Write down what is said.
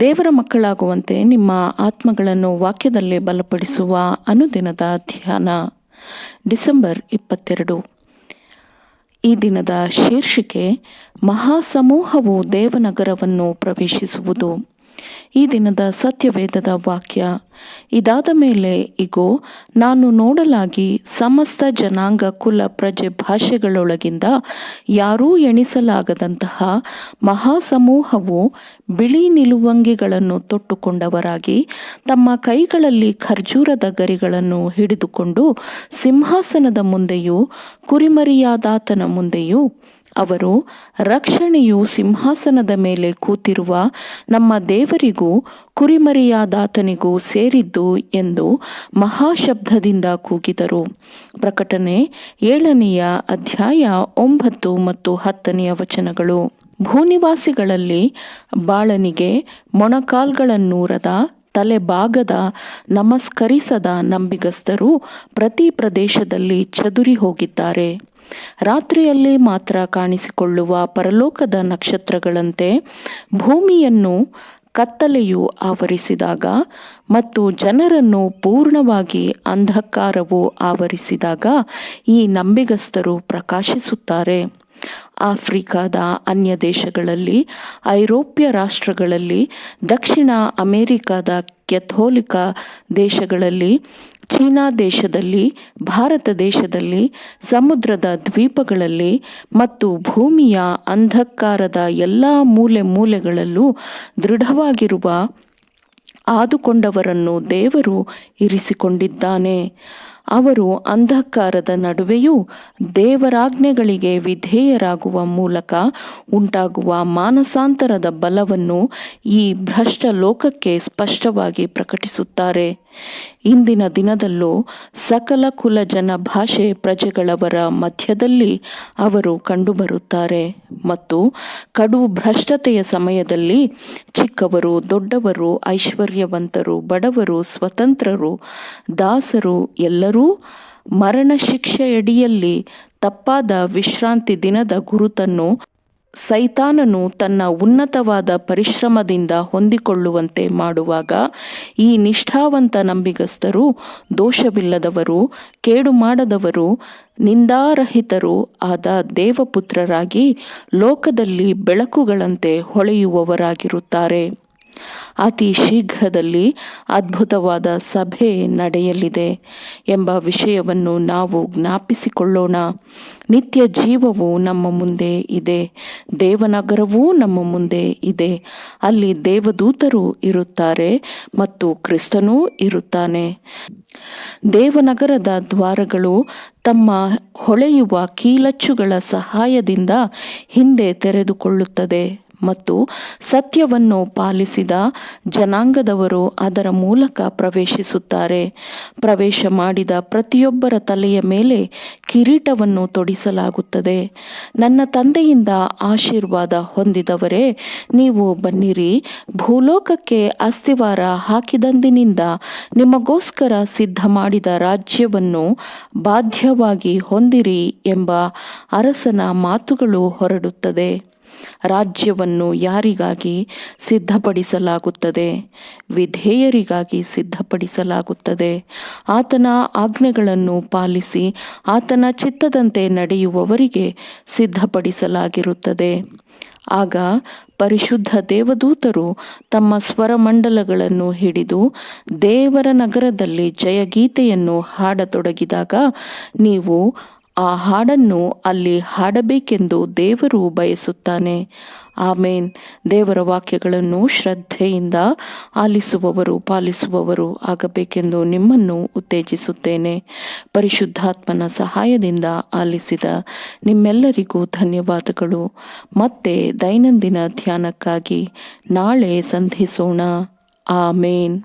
ದೇವರ ಮಕ್ಕಳಾಗುವಂತೆ ನಿಮ್ಮ ಆತ್ಮಗಳನ್ನು ವಾಕ್ಯದಲ್ಲಿ ಬಲಪಡಿಸುವ ಅನುದಿನದ ಧ್ಯಾನ. ಡಿಸೆಂಬರ್ ಇಪ್ಪತ್ತೆರಡು. ಈ ದಿನದ ಶೀರ್ಷಿಕೆ ಮಹಾಸಮೂಹವು ದೇವನಗರವನ್ನು ಪ್ರವೇಶಿಸುವುದು. ಈ ದಿನದ ಸತ್ಯವೇದದ ವಾಕ್ಯ, ಇದಾದ ಮೇಲೆ ಇಗೋ, ನಾನು ನೋಡಲಾಗಿ ಸಮಸ್ತ ಜನಾಂಗ ಕುಲ ಪ್ರಜೆ ಭಾಷೆಗಳೊಳಗಿಂದ ಯಾರೂ ಎಣಿಸಲಾಗದಂತಹ ಮಹಾಸಮೂಹವು ಬಿಳಿ ನಿಲುವಂಗಿಗಳನ್ನು ತೊಟ್ಟುಕೊಂಡವರಾಗಿ ತಮ್ಮ ಕೈಗಳಲ್ಲಿ ಖರ್ಜೂರದ ಗರಿಗಳನ್ನು ಹಿಡಿದುಕೊಂಡು ಸಿಂಹಾಸನದ ಮುಂದೆಯೂ ಕುರಿಮರಿಯಾದಾತನ ಮುಂದೆಯೂ ಅವರು ರಕ್ಷಣೆಯು ಸಿಂಹಾಸನದ ಮೇಲೆ ಕೂತಿರುವ ನಮ್ಮ ದೇವರಿಗೂ ಕುರಿಮರಿಯಾದಾತನಿಗೂ ಸೇರಿದ್ದು ಎಂದು ಮಹಾಶಬ್ದದಿಂದ ಕೂಗಿದರು. ಪ್ರಕಟಣೆ ಏಳನೆಯ ಅಧ್ಯಾಯ ಒಂಬತ್ತು ಮತ್ತು ಹತ್ತನೆಯ ವಚನಗಳು. ಭೂನಿವಾಸಿಗಳಲ್ಲಿ ಬಾಳನಿಗೆ ಮೊಣಕಾಲ್ಗಳನ್ನೂರದ ತಲೆಬಾಗದ ನಮಸ್ಕರಿಸದ ನಂಬಿಗಸ್ತರು ಪ್ರತಿ ಪ್ರದೇಶದಲ್ಲಿ ಚದುರಿ ಹೋಗಿದ್ದಾರೆ. ರಾತ್ರಿಯಲ್ಲಿ ಮಾತ್ರ ಕಾಣಿಸಿಕೊಳ್ಳುವ ಪರಲೋಕದ ನಕ್ಷತ್ರಗಳಂತೆ ಭೂಮಿಯನ್ನು ಕತ್ತಲೆಯು ಆವರಿಸಿದಾಗ ಮತ್ತು ಜನರನ್ನು ಪೂರ್ಣವಾಗಿ ಅಂಧಕಾರವು ಆವರಿಸಿದಾಗ ಈ ನಂಬಿಗಸ್ತರು ಪ್ರಕಾಶಿಸುತ್ತಾರೆ. ಆಫ್ರಿಕಾದ ಅನ್ಯ ದೇಶಗಳಲ್ಲಿ, ಐರೋಪ್ಯ ರಾಷ್ಟ್ರಗಳಲ್ಲಿ, ದಕ್ಷಿಣ ಅಮೆರಿಕದ ಕೆಥೋಲಿಕ ದೇಶಗಳಲ್ಲಿ, ಚೀನಾ ದೇಶದಲ್ಲಿ, ಭಾರತ ದೇಶದಲ್ಲಿ, ಸಮುದ್ರದ ದ್ವೀಪಗಳಲ್ಲಿ ಮತ್ತು ಭೂಮಿಯ ಅಂಧಕಾರದ ಎಲ್ಲ ಮೂಲೆ ಮೂಲೆಗಳಲ್ಲೂ ದೃಢವಾಗಿರುವ ಆದುಕೊಂಡವರನ್ನು ದೇವರು ಇರಿಸಿಕೊಂಡಿದ್ದಾನೆ. ಅವರು ಅಂಧಕಾರದ ನಡುವೆಯೂ ದೇವರಾಜ್ಞೆಗಳಿಗೆ ವಿಧೇಯರಾಗುವ ಮೂಲಕ ಉಂಟಾಗುವ ಮಾನಸಾಂತರದ ಬಲವನ್ನು ಈ ಭ್ರಷ್ಟ ಲೋಕಕ್ಕೆ ಸ್ಪಷ್ಟವಾಗಿ ಪ್ರಕಟಿಸುತ್ತಾರೆ. ಇಂದಿನ ದಿನದಲ್ಲೂ ಸಕಲ ಕುಲ ಜನ ಭಾಷೆ ಪ್ರಜೆಗಳವರ ಮಧ್ಯದಲ್ಲಿ ಅವರು ಕಂಡುಬರುತ್ತಾರೆ ಮತ್ತು ಕಡು ಭ್ರಷ್ಟತೆಯ ಸಮಯದಲ್ಲಿ ಚಿಕ್ಕವರು, ದೊಡ್ಡವರು, ಐಶ್ವರ್ಯವಂತರು, ಬಡವರು, ಸ್ವತಂತ್ರರು, ದಾಸರು ಎಲ್ಲರೂ ಮರಣ ಶಿಕ್ಷೆಯಡಿಯಲ್ಲಿ ತಪ್ಪಾದ ವಿಶ್ರಾಂತಿ ದಿನದ ಗುರುತನ್ನು ಸೈತಾನನು ತನ್ನ ಉನ್ನತವಾದ ಪರಿಶ್ರಮದಿಂದ ಹೊಂದಿಕೊಳ್ಳುವಂತೆ ಮಾಡುವಾಗ ಈ ನಿಷ್ಠಾವಂತ ನಂಬಿಗಸ್ತರು ದೋಷವಿಲ್ಲದವರು, ಕೇಡು ಮಾಡದವರು, ನಿಂದಾರಹಿತರು ಆದ ದೇವಪುತ್ರರಾಗಿ ಲೋಕದಲ್ಲಿ ಬೆಳಕುಗಳಂತೆ ಹೊಳೆಯುವವರಾಗಿರುತ್ತಾರೆ. ಅತಿ ಶೀಘ್ರದಲ್ಲಿ ಅದ್ಭುತವಾದ ಸಭೆ ನಡೆಯಲಿದೆ ಎಂಬ ವಿಷಯವನ್ನು ನಾವು ಜ್ಞಾಪಿಸಿಕೊಳ್ಳೋಣ. ನಿತ್ಯ ಜೀವವು ನಮ್ಮ ಮುಂದೆ ಇದೆ, ದೇವನಗರವೂ ನಮ್ಮ ಮುಂದೆ ಇದೆ. ಅಲ್ಲಿ ದೇವದೂತರು ಇರುತ್ತಾರೆ ಮತ್ತು ಕ್ರಿಸ್ತನೂ ಇರುತ್ತಾನೆ. ದೇವನಗರದ ದ್ವಾರಗಳು ತಮ್ಮ ಹೊಳೆಯುವ ಕೀಲಚ್ಚುಗಳ ಸಹಾಯದಿಂದ ಹಿಂದೆ ತೆರೆದುಕೊಳ್ಳುತ್ತದೆ. ಮತ್ತು ಸತ್ಯವನ್ನು ಪಾಲಿಸಿದ ಜನಾಂಗದವರು ಅದರ ಮೂಲಕ ಪ್ರವೇಶಿಸುತ್ತಾರೆ. ಪ್ರವೇಶ ಮಾಡಿದ ಪ್ರತಿಯೊಬ್ಬರ ತಲೆಯ ಮೇಲೆ ಕಿರೀಟವನ್ನು ತೊಡಿಸಲಾಗುತ್ತದೆ. ನನ್ನ ತಂದೆಯಿಂದ ಆಶೀರ್ವಾದ ಹೊಂದಿದವರೇ, ನೀವು ಬನ್ನಿರಿ. ಭೂಲೋಕಕ್ಕೆ ಅಸ್ತಿವಾರ ಹಾಕಿದಂದಿನಿಂದ ನಿಮಗೋಸ್ಕರ ಸಿದ್ಧ ಮಾಡಿದ ರಾಜ್ಯವನ್ನು ಬಾಧ್ಯವಾಗಿ ಹೊಂದಿರಿ ಎಂಬ ಅರಸನ ಮಾತುಗಳು ಹೊರಡುತ್ತದೆ. ರಾಜ್ಯವನ್ನು ಯಾರಿಗಾಗಿ ಸಿದ್ಧಪಡಿಸಲಾಗುತ್ತದೆ? ವಿಧೇಯರಿಗಾಗಿ ಸಿದ್ಧಪಡಿಸಲಾಗುತ್ತದೆ. ಆತನ ಆಜ್ಞೆಗಳನ್ನು ಪಾಲಿಸಿ ಆತನ ಚಿತ್ತದಂತೆ ನಡೆಯುವವರಿಗೆ ಸಿದ್ಧಪಡಿಸಲಾಗಿರುತ್ತದೆ. ಆಗ ಪರಿಶುದ್ಧ ದೇವದೂತರು ತಮ್ಮ ಸ್ವರಮಂಡಲಗಳನ್ನು ಹಿಡಿದು ದೇವರ ನಗರದಲ್ಲಿ ಜಯಗೀತೆಯನ್ನು ಹಾಡತೊಡಗಿದಾಗ, ನೀವು ಆ ಹಾಡನ್ನು ಅಲ್ಲಿ ಹಾಡಬೇಕೆಂದು ದೇವರು ಬಯಸುತ್ತಾನೆ. ಆಮೇನ್. ದೇವರ ವಾಕ್ಯಗಳನ್ನು ಶ್ರದ್ಧೆಯಿಂದ ಆಲಿಸುವವರು, ಪಾಲಿಸುವವರು ಆಗಬೇಕೆಂದು ನಿಮ್ಮನ್ನು ಉತ್ತೇಜಿಸುತ್ತೇನೆ. ಪರಿಶುದ್ಧಾತ್ಮನ ಸಹಾಯದಿಂದ ಆಲಿಸಿದ ನಿಮ್ಮೆಲ್ಲರಿಗೂ ಧನ್ಯವಾದಗಳು. ಮತ್ತೆ ದೈನಂದಿನ ಧ್ಯಾನಕ್ಕಾಗಿ ನಾಳೆ ಸಂಧಿಸೋಣ. ಆಮೇನ್.